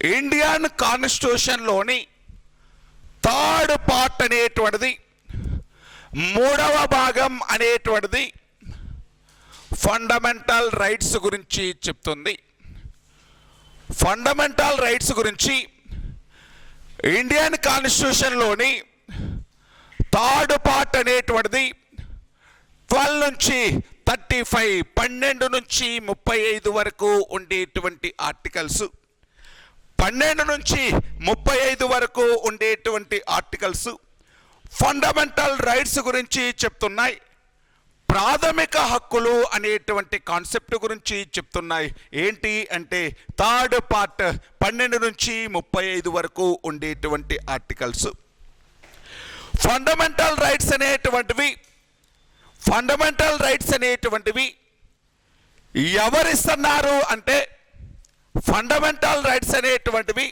Indian కాన్స్టిట్యూషన్లోని third part అనేటువంటిది మూడవ భాగం అనేటువంటిది ఫండమెంటల్ రైట్స్ గురించి చెప్తుంది. ఫండమెంటల్ రైట్స్ గురించి ఇండియన్ కాన్స్టిట్యూషన్లోని థర్డ్ పార్ట్ అనేటువంటిది ట్వెల్వ్ నుంచి థర్టీ ఫైవ్ పన్నెండు నుంచి ముప్పై ఐదు వరకు ఉండేటువంటి ఆర్టికల్స్. పన్నెండు నుంచి ముప్పై ఐదు వరకు ఉండేటువంటి ఆర్టికల్స్ ఫండమెంటల్ రైట్స్ గురించి చెప్తున్నాయి. ప్రాథమిక హక్కులు అనేటువంటి కాన్సెప్ట్ గురించి చెప్తున్నాయి. ఏంటి అంటే థర్డ్ పార్ట్ పన్నెండు నుంచి ముప్పై ఐదు వరకు ఉండేటువంటి ఆర్టికల్స్. ఫండమెంటల్ రైట్స్ అనేటువంటివి ఫండమెంటల్ రైట్స్ అనేటువంటివి ఎవరిస్తున్నారు అంటే ఫండమెంటల్ రైట్స్ అనేటువంటివి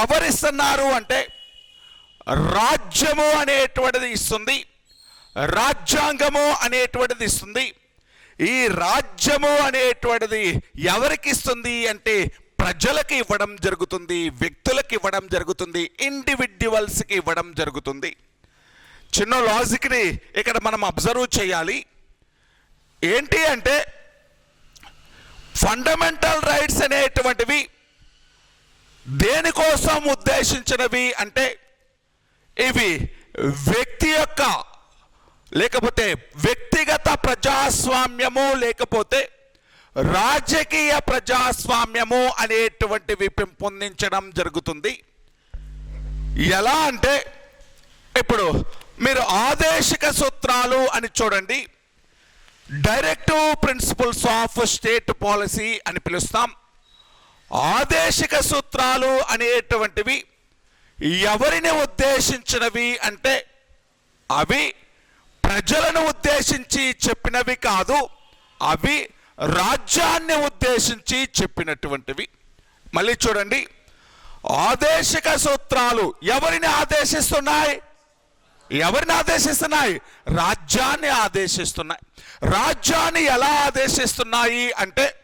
ఎవరిస్తున్నారు అంటే రాజ్యము అనేటువంటిది ఇస్తుంది రాజ్యాంగము అనేటువంటిది ఇస్తుంది. ఈ రాజ్యము అనేటువంటిది ఎవరికి ఇస్తుంది అంటే ప్రజలకు ఇవ్వడం జరుగుతుంది వ్యక్తులకు ఇవ్వడం జరుగుతుంది ఇండివిడ్యువల్స్కి ఇవ్వడం జరుగుతుంది. చిన్న లాజిక్ని ఇక్కడ మనం అబ్జర్వ్ చేయాలి. ఏంటి అంటే ఫండమెంటల్ రైట్స్ అనేటువంటివి దేనికోసం ఉద్దేశించినవి అంటే ఇవి వ్యక్తి యొక్క లేకపోతే వ్యక్తిగత ప్రజాస్వామ్యము లేకపోతే రాజకీయ ప్రజాస్వామ్యము అనేటువంటివి పెంపొందించడం జరుగుతుంది. ఎలా అంటే ఇప్పుడు మీరు ఆదేశిక సూత్రాలు అని చూడండి. Directive principles of state policy అని పిలుస్తాం. ఆదేశిక సూత్రాలు అనేటువంటివి ఎవరిని ఉద్దేశించినవి అంటే అవి ప్రజలను ఉద్దేశించి చెప్పినవి కాదు అవి రాజ్యాన్ని ఉద్దేశించి చెప్పినటువంటివి. మళ్ళీ చూడండి. ఆదేశిక సూత్రాలు ఎవరిని ఆదేశిస్తున్నాయి? ఎవరిని ఆదేశిస్తున్నాయి? రాజ్యాన్ని ఆదేశిస్తున్నాయి. రాజ్యాన్ని ఎలా ఆదేశిస్తున్నాయి అంటే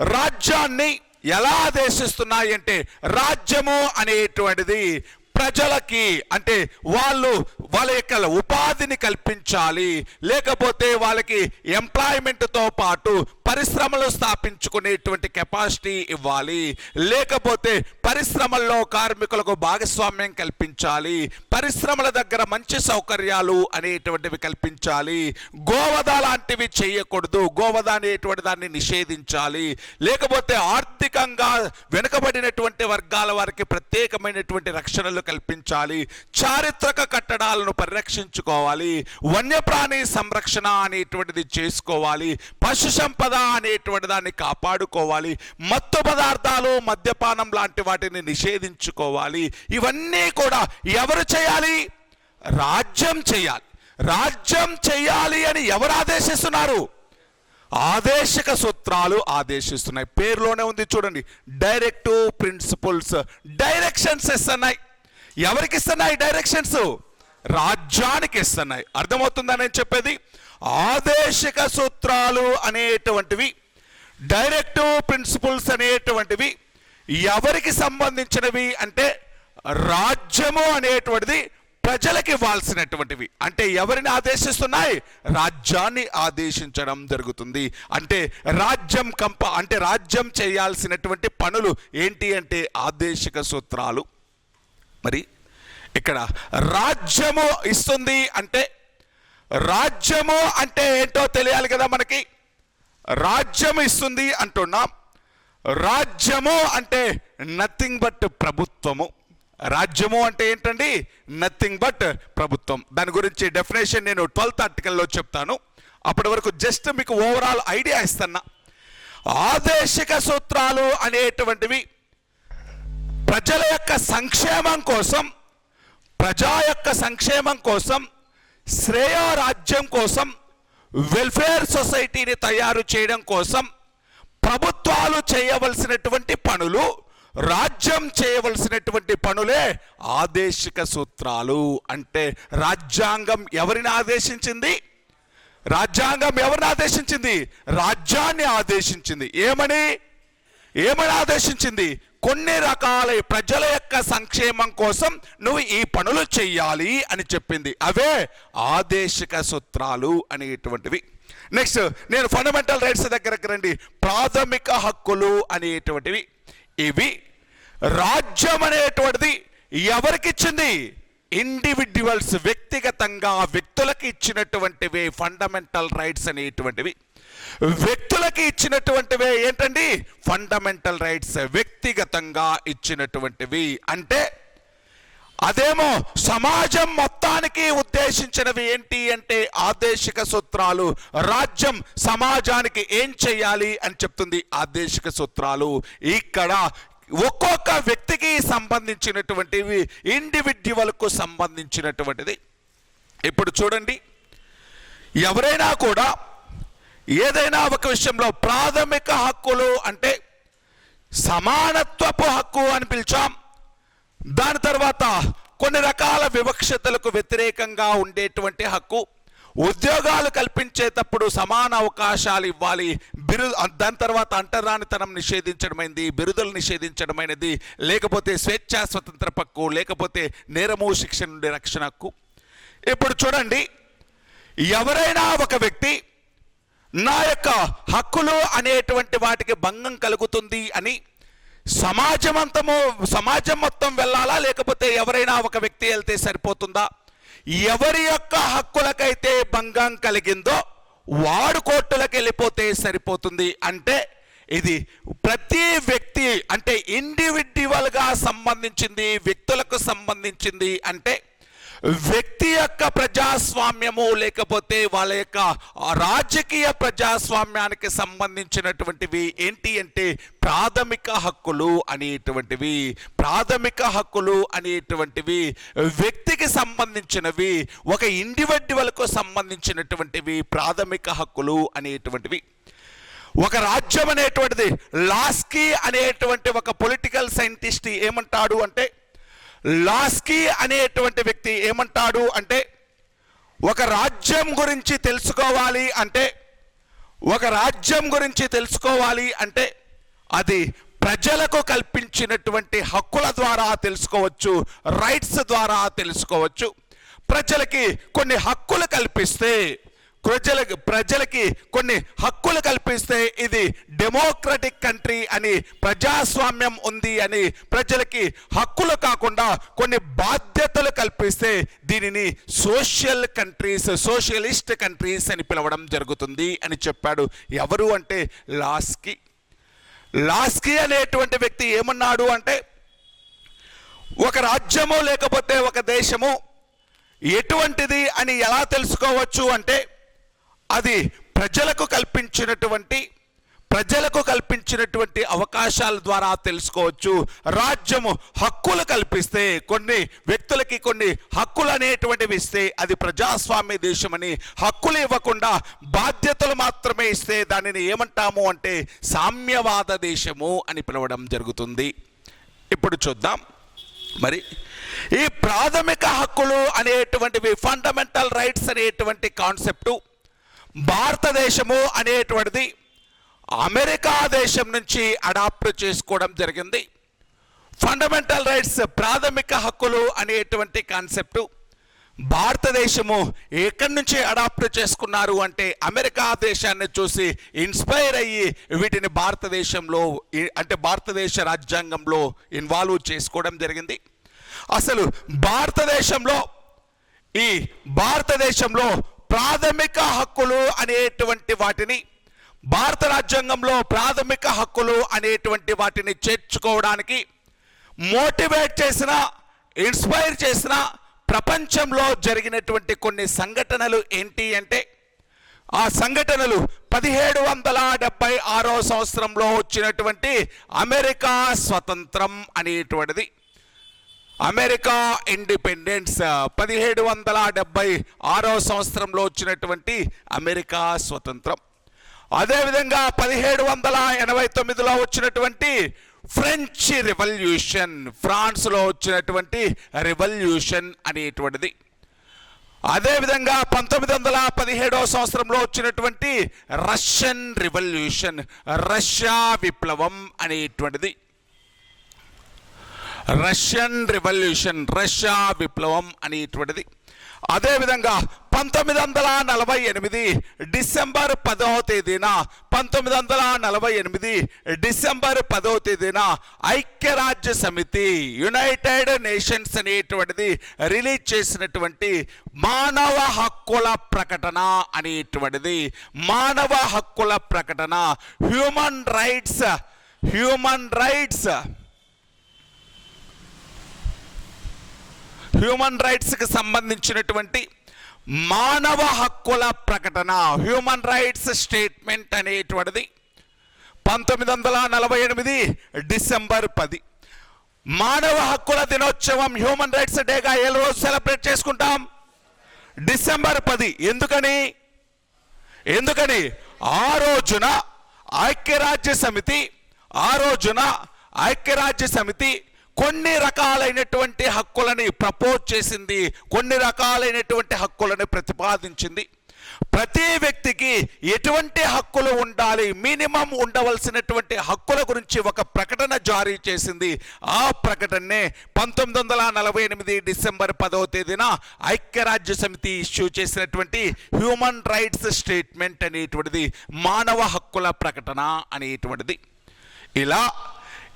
రాజ్యాన్ని ఎలా ఆదేశిస్తున్నాయి అంటే రాజ్యము అనేటువంటిది ప్రజలకి అంటే వాళ్ళు వాళ్ళ యొక్క ఉపాధిని కల్పించాలి లేకపోతే వాళ్ళకి ఎంప్లాయ్మెంట్తో పాటు పరిశ్రమలు స్థాపించుకునేటువంటి కెపాసిటీ ఇవ్వాలి లేకపోతే పరిశ్రమల్లో కార్మికులకు భాగస్వామ్యం కల్పించాలి పరిశ్రమల దగ్గర మంచి సౌకర్యాలు అనేటువంటివి కల్పించాలి గోవధ లాంటివి చేయకూడదు గోవధ అనేటువంటి దాన్ని నిషేధించాలి లేకపోతే ఆర్థికంగా వెనుకబడినటువంటి వర్గాల వారికి ప్రత్యేకమైనటువంటి రక్షణలు కల్పించాలి. చారిత్రక కట్టడాలను పరిరక్షించుకోవాలి. వన్యప్రాణి సంరక్షణ అనేటువంటిది చేసుకోవాలి. పశు సంపద అనేటువంటి దాన్ని కాపాడుకోవాలి. మత్తు పదార్థాలు మద్యపానం లాంటి వాటిని నిషేధించుకోవాలి. ఇవన్నీ కూడా ఎవరు చేయాలి? రాజ్యం చేయాలి. రాజ్యం చేయాలి అని ఎవరు ఆదేశిస్తున్నారు? ఆదేశక సూత్రాలు ఆదేశిస్తున్నాయి. పేరులోనే ఉంది చూడండి. డైరెక్టివ్ ప్రిన్సిపల్స్ డైరెక్షన్స్ ఇస్తున్నాయి ఎవరికి ఇస్తున్నాయి డైరెక్షన్స్ రాజ్యానికి ఇస్తున్నాయి అర్థమవుతుందని నేను చెప్పేది? ఆదేశిక సూత్రాలు అనేటువంటివి డైరెక్టివ్ ప్రిన్సిపల్స్ అనేటువంటివి ఎవరికి సంబంధించినవి అంటే రాజ్యము అనేటువంటిది ప్రజలకు ఇవ్వాల్సినటువంటివి. అంటే ఎవరిని ఆదేశిస్తున్నాయి? రాజ్యాన్ని ఆదేశించడం జరుగుతుంది. అంటే రాజ్యం కంప అంటే రాజ్యం చేయాల్సినటువంటి పనులు ఏంటి అంటే ఆదేశిక సూత్రాలు. మరి ఇక్కడ రాజ్యము ఇస్తుంది అంటే రాజ్యము అంటే ఏంటో తెలియాలి కదా మనకి. రాజ్యం ఇస్తుంది అంటున్నాం. రాజ్యము అంటే నథింగ్ బట్ ప్రభుత్వము. రాజ్యము అంటే ఏంటండి? నథింగ్ బట్ ప్రభుత్వం. దాని గురించి డెఫినేషన్ నేను ట్వెల్త్ ఆర్టికల్లో చెప్తాను. అప్పటి వరకు జస్ట్ మీకు ఓవరాల్ ఐడియా ఇస్తున్నా. ఆదేశిక సూత్రాలు అనేటువంటివి ప్రజల యొక్క సంక్షేమం కోసం ప్రజా యొక్క సంక్షేమం కోసం శ్రేయ రాజ్యం కోసం వెల్ఫేర్ సొసైటీని తయారు చేయడం కోసం ప్రభుత్వాలు చేయవలసినటువంటి పనులు రాజ్యం చేయవలసినటువంటి పనులే ఆదేశిక సూత్రాలు అంటే రాజ్యాంగం ఎవరిని ఆదేశించింది? రాజ్యాంగం ఎవరిని ఆదేశించింది? రాజ్యాన్ని ఆదేశించింది. ఏమని? ఏమని ఆదేశించింది? కొన్ని రకాల ప్రజల యొక్క సంక్షేమం కోసం నువ్వు ఈ పనులు చెయ్యాలి అని చెప్పింది. అవే ఆదేశిక సూత్రాలు అనేటువంటివి. నెక్స్ట్ నేను ఫండమెంటల్ రైట్స్ దగ్గరకు రండి. ప్రాథమిక హక్కులు అనేటువంటివి. ఇవి రాజ్యం అనేటువంటిది ఎవరికి ఇచ్చింది? ఇండివిడ్యువల్స్ వ్యక్తిగతంగా వ్యక్తులకు ఇచ్చినటువంటివి ఫండమెంటల్ రైట్స్ అనేటువంటివి. వ్యక్తులకి ఇచ్చినటువంటివే ఏంటండి? ఫండమెంటల్ రైట్స్ వ్యక్తిగతంగా ఇచ్చినటువంటివి. అంటే అదేమో సమాజం మొత్తానికి ఉద్దేశించినవి ఏంటి అంటే ఆదేశిక సూత్రాలు. రాజ్యం సమాజానికి ఏం చేయాలి అని చెప్తుంది ఆదేశిక సూత్రాలు. ఇక్కడ ఒక్కొక్క వ్యక్తికి సంబంధించినటువంటివి ఇండివిడ్యువల్కు సంబంధించినటువంటిది. ఇప్పుడు చూడండి ఎవరైనా కూడా ఏదైనా ఒక విషయంలో ప్రాథమిక హక్కులు అంటే సమానత్వపు హక్కు అని పిలిచాం. దాని తర్వాత కొన్ని రకాల వివక్షతలకు వ్యతిరేకంగా ఉండేటువంటి హక్కు. ఉద్యోగాలు కల్పించేటప్పుడు సమాన అవకాశాలు ఇవ్వాలి. బిరు దాని తర్వాత అంటరానితనం నిషేధించడమైంది బిరుదులు నిషేధించడమైనది లేకపోతే స్వేచ్ఛా స్వతంత్ర హక్కు లేకపోతే నేరము శిక్ష నుండి రక్షణ హక్కు. ఇప్పుడు చూడండి ఎవరైనా ఒక వ్యక్తి నా యొక్క హక్కులు అనేటువంటి వాటికి భంగం కలుగుతుంది అని సమాజం అంతము సమాజం మొత్తం వెళ్ళాలా? లేకపోతే ఎవరైనా ఒక వ్యక్తి వెళ్తే సరిపోతుందా? ఎవరి యొక్క హక్కులకైతే భంగం కలిగిందో వాడు కోర్టులకు వెళ్ళిపోతే సరిపోతుంది. అంటే ఇది ప్రతి వ్యక్తి అంటే ఇండివిడ్యువల్గా సంబంధించింది వ్యక్తులకు సంబంధించింది అంటే వ్యక్తి యొక్క ప్రజాస్వామ్యము లేకపోతే వాళ్ళ యొక్క రాజకీయ ప్రజాస్వామ్యానికి సంబంధించినటువంటివి ఏంటి అంటే ప్రాథమిక హక్కులు అనేటువంటివి ప్రాథమిక హక్కులు అనేటువంటివి వ్యక్తికి సంబంధించినవి ఒక ఇండివిడ్యువల్కు సంబంధించినటువంటివి ప్రాథమిక హక్కులు అనేటువంటివి. ఒక రాజ్యం అనేటువంటిది లాస్కీ అనేటువంటి ఒక పొలిటికల్ సైంటిస్ట్ ఏమంటాడు అంటే లాస్కీ అనేటువంటి వ్యక్తి ఏమంటాడు అంటే ఒక రాజ్యం గురించి తెలుసుకోవాలి అంటే ఒక రాజ్యం గురించి తెలుసుకోవాలి అంటే అది ప్రజలకు కల్పించినటువంటి హక్కుల ద్వారా తెలుసుకోవచ్చు రైట్స్ ద్వారా తెలుసుకోవచ్చు. ప్రజలకి కొన్ని హక్కులు కల్పిస్తే ప్రజలకు ప్రజలకి కొన్ని హక్కులు కల్పిస్తే ఇది డెమోక్రటిక్ కంట్రీ అని ప్రజాస్వామ్యం ఉంది అని ప్రజలకి హక్కులు కాకుండా కొన్ని బాధ్యతలు కల్పిస్తే దీనిని సోషల్ కంట్రీస్ సోషలిస్ట్ కంట్రీస్ అని పిలవడం జరుగుతుంది అని చెప్పాడు. ఎవరు అంటే లాస్కి. లాస్కీ అనేటువంటి వ్యక్తి ఏమన్నాడు అంటే ఒక రాజ్యము లేకపోతే ఒక దేశము ఎటువంటిది అని ఎలా తెలుసుకోవచ్చు అంటే అది ప్రజలకు కల్పించినటువంటి ప్రజలకు కల్పించినటువంటి అవకాశాల ద్వారా తెలుసుకోవచ్చు. రాజ్యము హక్కులు కల్పిస్తే కొన్ని వ్యక్తులకి కొన్ని హక్కులు అనేటువంటివి ఇస్తే అది ప్రజాస్వామ్య దేశమని హక్కులు ఇవ్వకుండా బాధ్యతలు మాత్రమే ఇస్తే దానిని ఏమంటాము అంటే సామ్యవాద దేశము అని పిలవడం జరుగుతుంది. ఇప్పుడు చూద్దాం. మరి ఈ ప్రాథమిక హక్కులు అనేటువంటివి ఫండమెంటల్ రైట్స్ అనేటువంటి కాన్సెప్టు భారతదేశము అనేటువంటిది అమెరికా దేశం నుంచి అడాప్ట్ చేసుకోవడం జరిగింది. ఫండమెంటల్ రైట్స్ ప్రాథమిక హక్కులు అనేటువంటి కాన్సెప్టు భారతదేశము ఎక్కడి నుంచి అడాప్ట్ చేసుకున్నారు అంటే అమెరికా దేశాన్ని చూసి ఇన్స్పైర్ అయ్యి వీటిని భారతదేశంలో అంటే భారతదేశ రాజ్యాంగంలో ఇన్వాల్వ్ చేసుకోవడం జరిగింది. అసలు భారతదేశంలో ఈ భారతదేశంలో ప్రాథమిక హక్కులు అనేటువంటి వాటిని భారత రాజ్యాంగంలో ప్రాథమిక హక్కులు అనేటువంటి వాటిని చేర్చుకోవడానికి మోటివేట్ చేసిన ఇన్స్పైర్ చేసిన ప్రపంచంలో జరిగినటువంటి కొన్ని సంఘటనలు ఏంటి అంటే ఆ సంఘటనలు పదిహేడు వందల డెబ్బై ఆరో సంవత్సరంలో వచ్చినటువంటి అమెరికా స్వతంత్రం అనేటువంటిది. అమెరికా ఇండిపెండెన్స్ పదిహేడు వందల డెబ్బై ఆరో సంవత్సరంలో వచ్చినటువంటి అమెరికా స్వతంత్రం. అదేవిధంగా పదిహేడు వందల ఎనభై తొమ్మిదిలో వచ్చినటువంటి ఫ్రెంచ్ రెవల్యూషన్ ఫ్రాన్స్లో వచ్చినటువంటి రెవల్యూషన్ అనేటువంటిది. అదేవిధంగా పంతొమ్మిది వందల పదిహేడవ సంవత్సరంలో వచ్చినటువంటి రష్యన్ రివల్యూషన్ రష్యా విప్లవం అనేటువంటిది. రష్యన్ రివల్యూషన్ రష్యా విప్లవం అనేటువంటిది. అదేవిధంగా పంతొమ్మిది వందల నలభై ఎనిమిది డిసెంబర్ పదవ తేదీన పంతొమ్మిది వందల నలభై ఎనిమిది డిసెంబర్ పదవ తేదీన ఐక్యరాజ్య సమితి యునైటెడ్ నేషన్స్ అనేటువంటిది రిలీజ్ చేసినటువంటి మానవ హక్కుల ప్రకటన అనేటువంటిది. మానవ హక్కుల ప్రకటన human rights human rights human రైట్స్కి సంబంధించినటువంటి మానవ హక్కుల ప్రకటన హ్యూమన్ రైట్స్ స్టేట్మెంట్ అనేటువంటిది పంతొమ్మిది వందల నలభై ఎనిమిది డిసెంబర్ పది. మానవ హక్కుల దినోత్సవం హ్యూమన్ రైట్స్ డేగా ఏ రోజు సెలబ్రేట్ చేసుకుంటాం? డిసెంబర్ పది. ఎందుకని? ఎందుకని? ఆ రోజున ఐక్యరాజ్య సమితి ఆ రోజున ఐక్యరాజ్య సమితి కొన్ని రకాలైనటువంటి హక్కులని ప్రపోజ్ చేసింది కొన్ని రకాలైనటువంటి హక్కులను ప్రతిపాదించింది. ప్రతి వ్యక్తికి ఎటువంటి హక్కులు ఉండాలి మినిమం ఉండవలసినటువంటి హక్కుల గురించి ఒక ప్రకటన జారీ చేసింది. ఆ ప్రకటనే పంతొమ్మిది వందల నలభై ఎనిమిది డిసెంబర్ పదవ తేదీన ఐక్యరాజ్య సమితి ఇష్యూ చేసినటువంటి హ్యూమన్ రైట్స్ స్టేట్మెంట్ అనేటువంటిది మానవ హక్కుల ప్రకటన అనేటువంటిది. ఇలా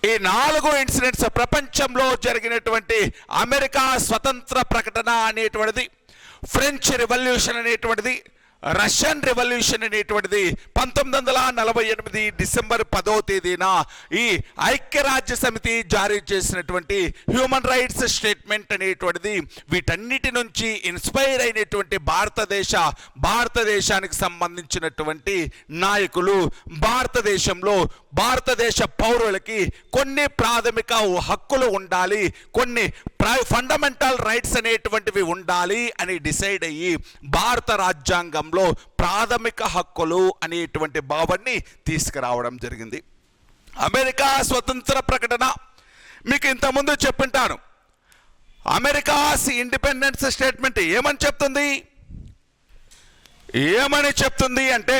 ఈ నాలుగు ఇన్సిడెంట్స్ ప్రపంచంలో జరిగినటువంటి అమెరికా స్వతంత్ర ప్రకటన అనేటువంటిది ఫ్రెంచ్ రెవల్యూషన్ అనేటువంటిది రష్యన్ రెవల్యూషన్ అనేటువంటిది పంతొమ్మిది వందల నలభై ఎనిమిది డిసెంబర్ పదో తేదీన ఈ ఐక్యరాజ్య సమితి జారీ చేసినటువంటి హ్యూమన్ రైట్స్ స్టేట్మెంట్ అనేటువంటిది వీటన్నిటి నుంచి ఇన్స్పైర్ అయినటువంటి భారతదేశ భారతదేశానికి సంబంధించినటువంటి నాయకులు భారతదేశంలో భారతదేశ పౌరులకి కొన్ని ప్రాథమిక హక్కులు ఉండాలి కొన్ని ఫండమెంటల్ రైట్స్ అనేటువంటివి ఉండాలి అని డిసైడ్ అయ్యి భారత రాజ్యాంగంలో ప్రాథమిక హక్కులు అనేటువంటి భావాన్ని తీసుకురావడం జరిగింది. అమెరికా స్వతంత్ర ప్రకటన మీకు ఇంతకుముందు చెప్పింటాను. అమెరికాస్ ఇండిపెండెన్స్ స్టేట్మెంట్ ఏమని చెప్తుంది? ఏమని చెప్తుంది అంటే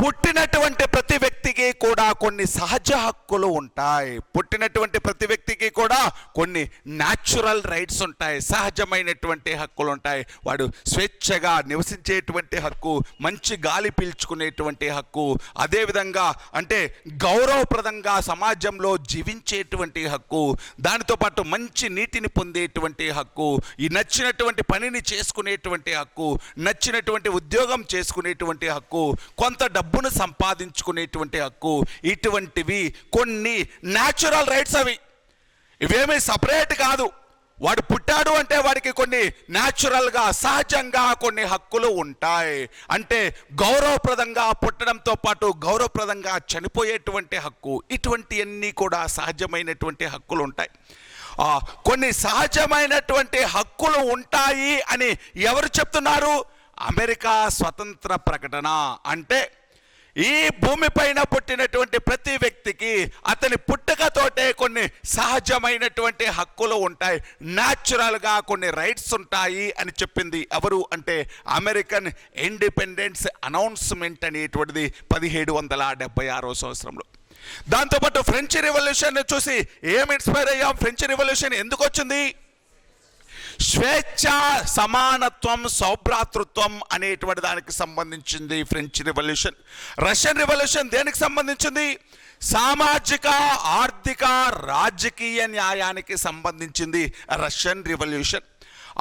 పుట్టినటువంటి ప్రతి వ్యక్తికి కూడా కొన్ని సహజ హక్కులు ఉంటాయి. పుట్టినటువంటి ప్రతి వ్యక్తికి కూడా కొన్ని న్యాచురల్ రైట్స్ ఉంటాయి. సహజమైనటువంటి హక్కులు ఉంటాయి. వాడు స్వేచ్ఛగా నివసించేటువంటి హక్కు మంచి గాలి పీల్చుకునేటువంటి హక్కు అదేవిధంగా అంటే గౌరవప్రదంగా సమాజంలో జీవించేటువంటి హక్కు దానితో పాటు మంచి నీటిని పొందేటువంటి హక్కు ఈ నచ్చినటువంటి పనిని చేసుకునేటువంటి హక్కు నచ్చినటువంటి ఉద్యోగం చేసుకునేటువంటి హక్కు కొంత డబ్బు డబ్బును సంపాదించుకునేటువంటి హక్కు ఇటువంటివి కొన్ని న్యాచురల్ రైట్స్ అవి. ఇవేమీ సపరేట్ కాదు. వాడు పుట్టాడు అంటే వాడికి కొన్ని న్యాచురల్గా సహజంగా కొన్ని హక్కులు ఉంటాయి. అంటే గౌరవప్రదంగా పుట్టడంతో పాటు గౌరవప్రదంగా చనిపోయేటువంటి హక్కు ఇటువంటివన్నీ కూడా సహజమైనటువంటి హక్కులు ఉంటాయి. కొన్ని సహజమైనటువంటి హక్కులు ఉంటాయి అని ఎవరు చెప్తున్నారు? అమెరికా స్వతంత్ర ప్రకటన. అంటే ఈ భూమిపైన పుట్టినటువంటి ప్రతి వ్యక్తికి అతని పుట్టుకతోటే కొన్ని సహజమైనటువంటి హక్కులు ఉంటాయి. న్యాచురల్గా కొన్ని రైట్స్ ఉంటాయి అని చెప్పింది ఎవరు అంటే అమెరికన్ ఇండిపెండెన్స్ అనౌన్స్మెంట్ అనేటువంటిది పదిహేడు వందల డెబ్బై ఆరో సంవత్సరంలో. దాంతోపాటు ఫ్రెంచ్ రెవల్యూషన్ చూసి ఏం ఇన్స్పైర్ అయ్యాం? ఫ్రెంచ్ రెవల్యూషన్ ఎందుకు వచ్చింది? స్వేచ్ఛ సమానత్వం సౌభ్రాతృత్వం అనేటువంటి దానికి సంబంధించింది ఫ్రెంచ్ రివల్యూషన్ రష్యన్ రివల్యూషన్ దేనికి సంబంధించింది? సామాజిక ఆర్థిక రాజకీయ న్యాయానికి సంబంధించింది రష్యన్ రివల్యూషన్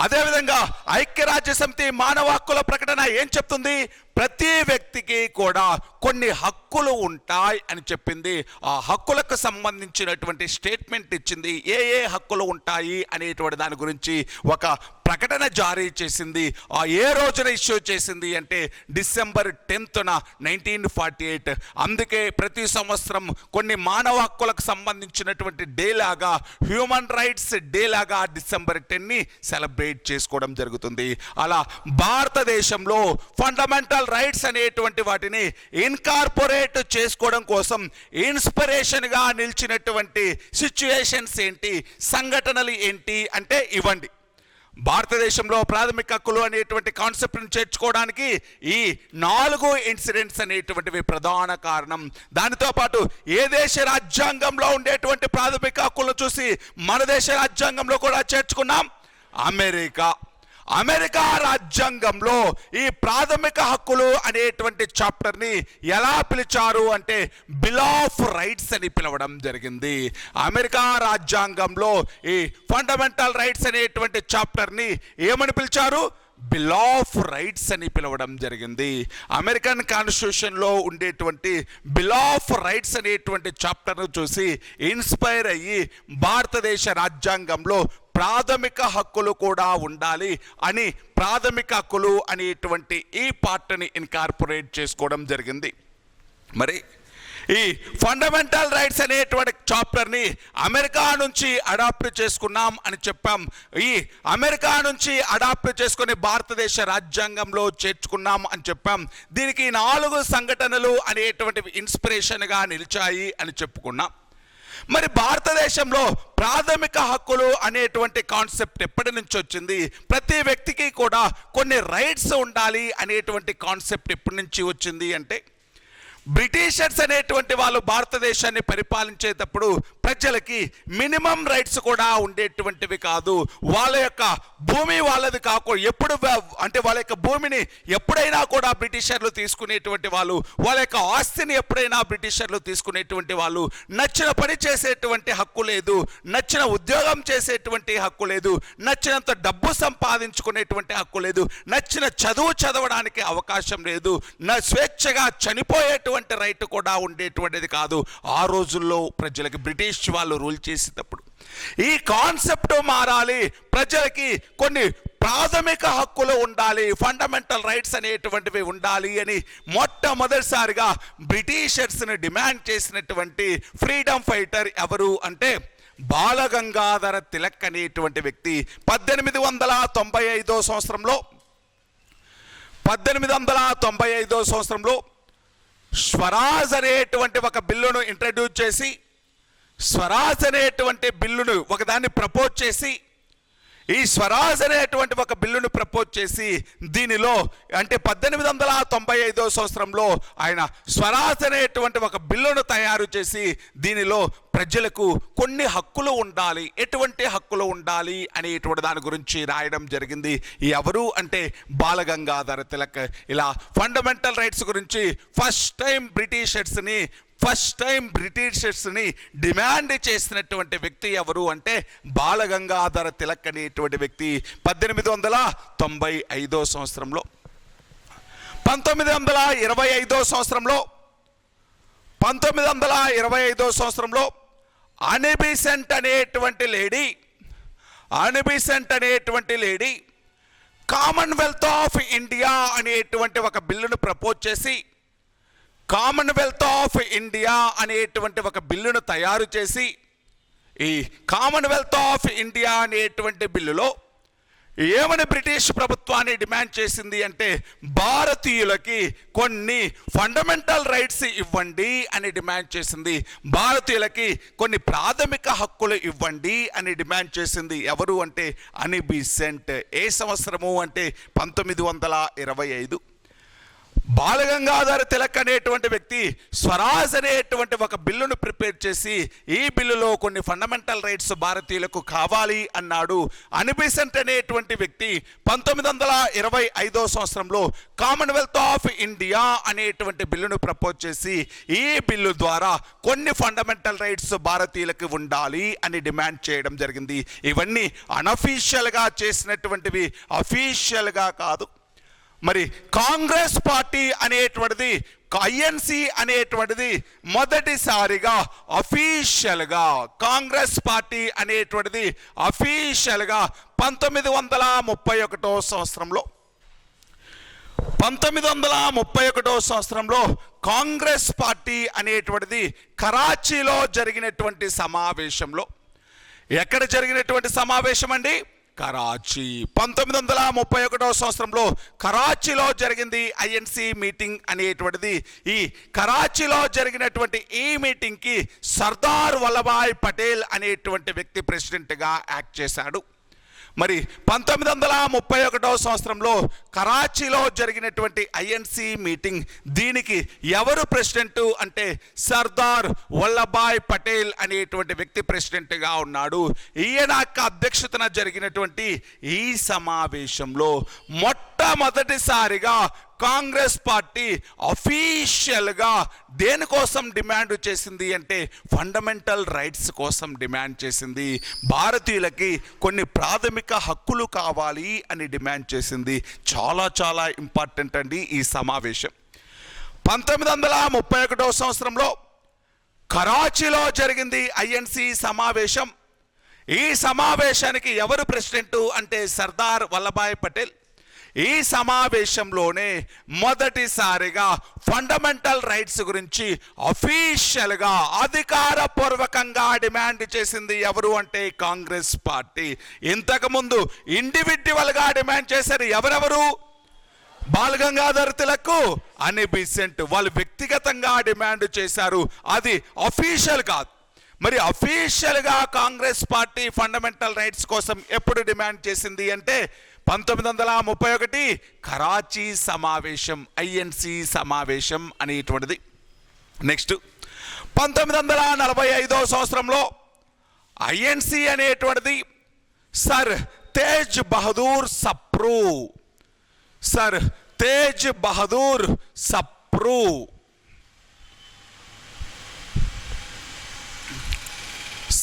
అదేవిధంగా ఐక్యరాజ్య సమితి మానవ హక్కుల ప్రకటన ఏం చెప్తుంది? ప్రతి వ్యక్తికి కూడా కొన్ని హక్కులు ఉంటాయి అని చెప్పింది. ఆ హక్కులకు సంబంధించినటువంటి స్టేట్మెంట్ ఇచ్చింది. ఏ ఏ హక్కులు ఉంటాయి అనేటువంటి దాని గురించి ఒక ప్రకటన జారీ చేసింది. ఆ ఏ రోజున ఇష్యూ చేసింది అంటే డిసెంబర్ టెన్త్న నైన్టీన్ ఫార్టీ ఎయిట్. అందుకే ప్రతి సంవత్సరం కొన్ని మానవ హక్కులకు సంబంధించినటువంటి డే లాగా హ్యూమన్ రైట్స్ డే లాగా డిసెంబర్ టెన్ని సెలబ్రేట్ చేసుకోవడం జరుగుతుంది. అలా భారతదేశంలో ఫండమెంటల్ రైట్స్ అనేటువంటి వాటిని ఇన్కార్పొరేట్ చేసుకోవడం కోసం ఇన్స్పిరేషన్గా నిలిచినటువంటి సిచ్యుయేషన్స్ ఏంటి? సంఘటనలు ఏంటి? అంటే ఇవ్వండి. భారతదేశంలో ప్రాథమిక హక్కులు అనేటువంటి కాన్సెప్ట్ని చేర్చుకోవడానికి ఈ నాలుగు ఇన్సిడెంట్స్ అనేటువంటివి ప్రధాన కారణం. దానితో పాటు ఏ దేశ రాజ్యాంగంలో ఉండేటువంటి ప్రాథమిక హక్కులను చూసి మన దేశ రాజ్యాంగంలో కూడా చేర్చుకున్నాం? అమెరికా. అమెరికా రాజ్యాంగంలో ఈ ప్రాథమిక హక్కులు అనేటువంటి చాప్టర్ని ఎలా పిలిచారు అంటే బిల్ ఆఫ్ రైట్స్ అని పిలవడం జరిగింది. అమెరికా రాజ్యాంగంలో ఈ ఫండమెంటల్ రైట్స్ అనేటువంటి చాప్టర్ని ఏమని పిలిచారు? బిల్ ఆఫ్ రైట్స్ అని పిలవడం జరిగింది. అమెరికన్ కాన్స్టిట్యూషన్లో ఉండేటువంటి బిల్ ఆఫ్ రైట్స్ అనేటువంటి చాప్టర్ను చూసి ఇన్స్పైర్ అయ్యి భారతదేశ రాజ్యాంగంలో ప్రాథమిక హక్కులు కూడా ఉండాలి అని ప్రాథమిక హక్కులు అనేటువంటి ఈ పార్ట్ని ఇన్కార్పొరేట్ చేసుకోవడం జరిగింది. మరి ఈ ఫండమెంటల్ రైట్స్ అనేటువంటి చాప్టర్ని అమెరికా నుంచి అడాప్ట్ చేసుకున్నాం అని చెప్పాం. ఈ అమెరికా నుంచి అడాప్ట్ చేసుకుని భారతదేశ రాజ్యాంగంలో చేర్చుకున్నాం అని చెప్పాం. దీనికి నాలుగు సంఘటనలు అనేటువంటివి ఇన్స్పిరేషన్గా నిలిచాయి అని చెప్పుకున్నాం. మరి భారతదేశంలో ప్రాథమిక హక్కులు అనేటువంటి కాన్సెప్ట్ ఎప్పటి నుంచి వచ్చింది? ప్రతి వ్యక్తికి కూడా కొన్ని రైట్స్ ఉండాలి అనేటువంటి కాన్సెప్ట్ ఎప్పటి నుంచి వచ్చింది అంటే బ్రిటిషర్స్ అనేటువంటి వాళ్ళు భారతదేశాన్ని పరిపాలించేటప్పుడు ప్రజలకి మినిమం రైట్స్ కూడా ఉండేటువంటివి కాదు. వాళ్ళ యొక్క భూమి వాళ్ళది కాకుండా ఎప్పుడు అంటే వాళ్ళ యొక్క భూమిని ఎప్పుడైనా కూడా బ్రిటిషర్లు తీసుకునేటువంటి వాళ్ళు వాళ్ళ యొక్క ఆస్తిని ఎప్పుడైనా బ్రిటిషర్లు తీసుకునేటువంటి వాళ్ళు నచ్చిన పని చేసేటువంటి హక్కు లేదు నచ్చిన ఉద్యోగం చేసేటువంటి హక్కు లేదు నచ్చినంత డబ్బు సంపాదించుకునేటువంటి హక్కు లేదు నచ్చిన చదువు చదవడానికి అవకాశం లేదు నా స్వేచ్ఛగా చనిపోయేటువంటి రైట్ కూడా ఉండేటువంటిది కాదు. ఆ రోజుల్లో ప్రజలకి బ్రిటిష్ వాళ్ళు రూల్ చేసేటప్పుడు. ఈ కాన్సెప్ట్ మారాలి. ప్రజలకి కొన్ని ప్రాథమిక హక్కులు ఉండాలి. ఫండమెంటల్ రైట్స్ అనేటువంటివి ఉండాలి అని మొట్టమొదటిసారిగా బ్రిటిషర్స్ని డిమాండ్ చేసినటువంటి ఫ్రీడమ్ ఫైటర్ ఎవరు అంటే బాలగంగాధర తిలక్ అనేటువంటి వ్యక్తి. పద్దెనిమిది వందల తొంభై ఐదో సంవత్సరంలో పద్దెనిమిది వందల తొంభై ఐదో సంవత్సరంలో స్వరాజ్ అనేటువంటి ఒక బిల్లును ఇంట్రడ్యూస్ చేసి స్వరాజ్ అనేటువంటి బిల్లును ఒకదాన్ని ప్రపోజ్ చేసి ఈ స్వరాజ్ అనేటువంటి ఒక బిల్లును ప్రపోజ్ చేసి దీనిలో అంటే పద్దెనిమిది వందల తొంభై ఐదో సంవత్సరంలో ఆయన స్వరాజ్ అనేటువంటి ఒక బిల్లును తయారు చేసి దీనిలో ప్రజలకు కొన్ని హక్కులు ఉండాలి. ఎటువంటి హక్కులు ఉండాలి అనేటువంటి దాని గురించి రాయడం జరిగింది. ఎవరు అంటే బాలగంగాధర తిలక్. ఇలా ఫండమెంటల్ రైట్స్ గురించి ఫస్ట్ టైం బ్రిటిషర్స్ని ఫస్ట్ టైం బ్రిటిషర్స్ని డిమాండ్ చేసినటువంటి వ్యక్తి ఎవరు అంటే బాలగంగాధర తిలక్ అనేటువంటి వ్యక్తి. పద్దెనిమిది వందల తొంభై ఐదో సంవత్సరంలో. పంతొమ్మిది వందల ఇరవై ఐదో సంవత్సరంలో. పంతొమ్మిది వందల ఇరవై ఐదో సంవత్సరంలో అనిబిసెంట్ అనేటువంటి లేడీ అనిబిసెంట్ అనేటువంటి లేడీ కామన్వెల్త్ ఆఫ్ ఇండియా అనేటువంటి ఒక బిల్లును ప్రపోజ్ చేసి కామన్వెల్త్ ఆఫ్ ఇండియా అనేటువంటి ఒక బిల్లును తయారు చేసి ఈ కామన్వెల్త్ ఆఫ్ ఇండియా అనేటువంటి బిల్లులో ఏమని బ్రిటిష్ ప్రభుత్వాన్ని డిమాండ్ చేసింది అంటే భారతీయులకి కొన్ని ఫండమెంటల్ రైట్స్ ఇవ్వండి అని డిమాండ్ చేసింది. భారతీయులకి కొన్ని ప్రాథమిక హక్కులు ఇవ్వండి అని డిమాండ్ చేసింది ఎవరు అంటే అనిబిసెంట్. ఏ సంవత్సరము అంటే పంతొమ్మిది వందల ఇరవై ఐదు. బాలగంగాధర తిలక్ అనేటువంటి వ్యక్తి స్వరాజ్ అనేటువంటి ఒక బిల్లును ప్రిపేర్ చేసి ఈ బిల్లులో కొన్ని ఫండమెంటల్ రైట్స్ భారతీయులకు కావాలి అన్నాడు. అనిబిసెంట్ అనేటువంటి వ్యక్తి పంతొమ్మిది వందల ఇరవై ఐదో సంవత్సరంలో కామన్వెల్త్ ఆఫ్ ఇండియా అనేటువంటి బిల్లును ప్రపోజ్ చేసి ఈ బిల్లు ద్వారా కొన్ని ఫండమెంటల్ రైట్స్ భారతీయులకు ఉండాలి అని డిమాండ్ చేయడం జరిగింది. ఇవన్నీ అనఫీషియల్గా చేసినటువంటివి అఫీషియల్గా కాదు మరి కాంగ్రెస్ పార్టీ అనేటువంటిది ఐఎన్సి అనేటువంటిది మొదటిసారిగా అఫీషియల్గా కాంగ్రెస్ పార్టీ అనేటువంటిది అఫీషియల్గా పంతొమ్మిది వందల ముప్పై ఒకటో సంవత్సరంలో. పంతొమ్మిది వందల ముప్పై ఒకటో సంవత్సరంలో కాంగ్రెస్ పార్టీ అనేటువంటిది కరాచీలో జరిగినటువంటి సమావేశంలో. ఎక్కడ జరిగినటువంటి సమావేశం అండి కరాచీ. పంతొమ్మిది వందల ముప్పై ఒకటో సంవత్సరంలో కరాచీలో జరిగింది ఐఎన్సి మీటింగ్ అనేటువంటిది. ఈ కరాచీలో జరిగినటువంటి ఈ మీటింగ్కి సర్దార్ వల్లభాయ్ పటేల్ అనేటువంటి వ్యక్తి ప్రెసిడెంట్గా యాక్ట్ చేశాడు. మరి పంతొమ్మిది వందల ముప్పై ఒకటవ సంవత్సరంలో కరాచీలో జరిగినటువంటి ఐఎన్సి మీటింగ్ దీనికి ఎవరు ప్రెసిడెంట్ అంటే సర్దార్ వల్లభాయ్ పటేల్ అనేటువంటి వ్యక్తి ప్రెసిడెంట్గా ఉన్నాడు. ఈయన యొక్క అధ్యక్షతన జరిగినటువంటి ఈ సమావేశంలో మొట్టమొదటిసారిగా కాంగ్రెస్ పార్టీ అఫీషియల్గా దేనికోసం డిమాండ్ చేసింది అంటే ఫండమెంటల్ రైట్స్ కోసం డిమాండ్ చేసింది. భారతీయులకి కొన్ని ప్రాథమిక హక్కులు కావాలి అని డిమాండ్ చేసింది. చాలా చాలా ఇంపార్టెంట్ అండి ఈ సమావేశం. పంతొమ్మిది వందల ముప్పై ఒకటో సంవత్సరంలో కరాచీలో జరిగింది ఐఎన్సి సమావేశం. ఈ సమావేశానికి ఎవరు ప్రెసిడెంటు అంటే సర్దార్ వల్లభాయ్ పటేల్. ఈ సమావేశంలోనే మొదటిసారిగా ఫండమెంటల్ రైట్స్ గురించి అఫీషియల్గా అధికారపూర్వకంగా డిమాండ్ చేసింది ఎవరు అంటే కాంగ్రెస్ పార్టీ. ఇంతకుముందు ఇండివిజువల్గా డిమాండ్ చేశారు ఎవరెవరు? బాల్ గంగాధర్ తిలక్ అని బిసెంట్ వాళ్ళు వ్యక్తిగతంగా డిమాండ్ చేశారు. అది అఫీషియల్ కాదు. మరి అఫీషియల్గా కాంగ్రెస్ పార్టీ ఫండమెంటల్ రైట్స్ కోసం ఎప్పుడు డిమాండ్ చేసింది అంటే పంతొమ్మిది వందల ముప్పై ఒకటి కరాచీ సమావేశం ఐఎన్సి సమావేశం అనేటువంటిది. నెక్స్ట్ పంతొమ్మిది వందల నలభై ఐదో సంవత్సరంలో ఐఎన్సి అనేటువంటిది sir Tej Bahadur Sapru. Sir Tej Bahadur Sapru.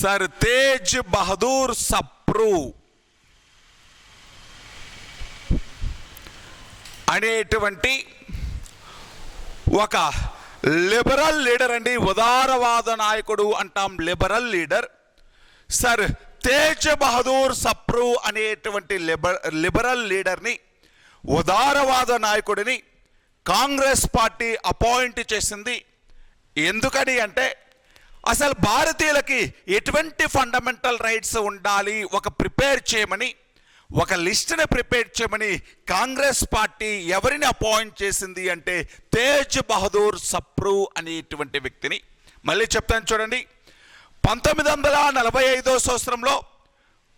Sir Tej Bahadur Sapru. అనేటువంటి ఒక లిబరల్ లీడర్ అండి. ఉదారవాద నాయకుడు అంటాం liberal leader. Sir Tej Bahadur Sapru అనేటువంటి లిబర లిబరల్ లీడర్ని ఉదారవాద నాయకుడిని కాంగ్రెస్ పార్టీ అపాయింట్ చేసింది. ఎందుకని అంటే అసలు భారతీయులకి ఎటువంటి ఫండమెంటల్ రైట్స్ ఉండాలి ఒక ప్రిపేర్ చేయమని ఒక లిస్టుని ప్రిపేర్ చేయమని కాంగ్రెస్ పార్టీ ఎవరిని అపాయింట్ చేసింది అంటే తేజ్ బహదూర్ సప్రు అనేటువంటి వ్యక్తిని. మళ్ళీ చెప్తాను చూడండి. పంతొమ్మిది వందల నలభై ఐదో సంవత్సరంలో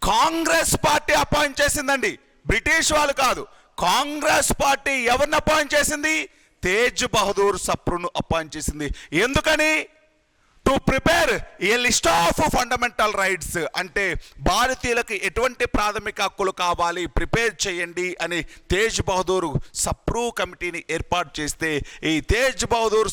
కాంగ్రెస్ పార్టీ అపాయింట్ చేసిందండి. బ్రిటిష్ వాళ్ళు కాదు. కాంగ్రెస్ పార్టీ ఎవరిని అపాయింట్ చేసింది? తేజ్ బహదూర్ సప్రును అపాయింట్ చేసింది. ఎందుకని? To prepare a list of fundamental rights అంటే భారతీయులకు ఎటువంటి ప్రాథమిక హక్కులు కావాలి ప్రిపేర్ చేయండి అని తేజ్ బహదూర్ సప్రూ కమిటీని ఏర్పాటు చేస్తే ఈ తేజ్ బహదూర్